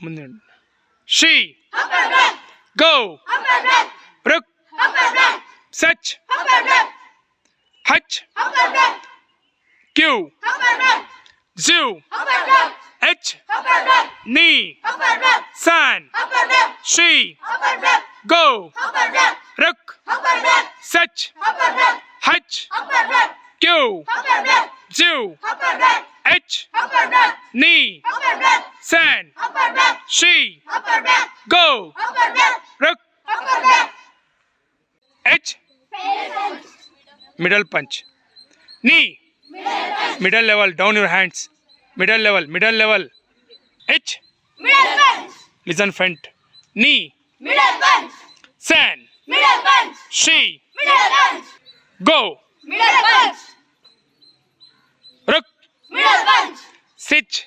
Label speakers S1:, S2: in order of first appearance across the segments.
S1: ಮುಂದೆ ಶಿ ಗೋ ರುಕ್ ಸಚ್ ಹಚ್ ಕ್ಯೂ ಝೂ ಎಚ್ ನೀ ಸ್ಯಾನ್ ಶಿ ಗೋ ರುಕ್ ಸಚ್ ಹಚ್ ಕ್ಯೂ ಝೂ ಎಚ್ ನೀ Sand. Upper back. She. Upper back. Go. Upper back. Rook. Upper back. H. Punch. Middle punch. Knee. Middle, punch. middle level. Down your hands. Middle level. Middle level. H. Middle punch. Listen front. Knee. Middle punch. Sand. Middle punch. She. Middle punch. Go. Middle punch. Rook. Middle punch. Sit.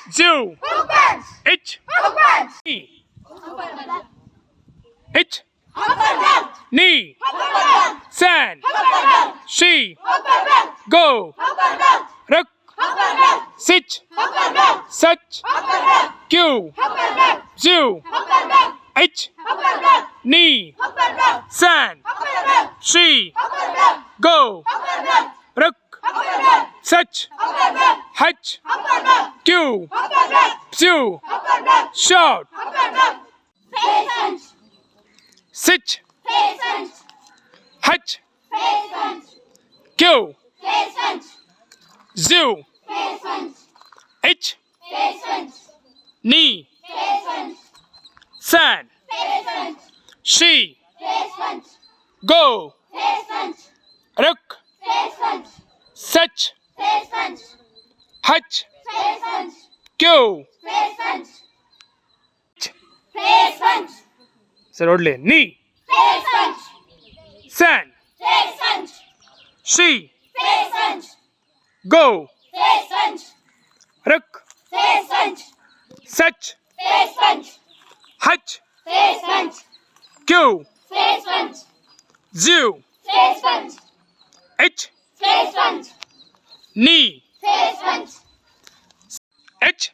S1: zoo. H knee. H knee. Sand. She. Go. Rook sit such. Q. Zoo. H knee. Sand. She. Go. Rook such hutch q. Zoo shout. Sit hutch q. Zoo. H. Knee. Sand. She. Go. Rook. Such சரி ஒட்லி நீ Sun she கோ ருக் such ஹச் Q ஜூ ஹச் knee. H.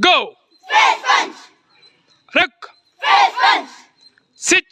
S1: Go. Face Sit.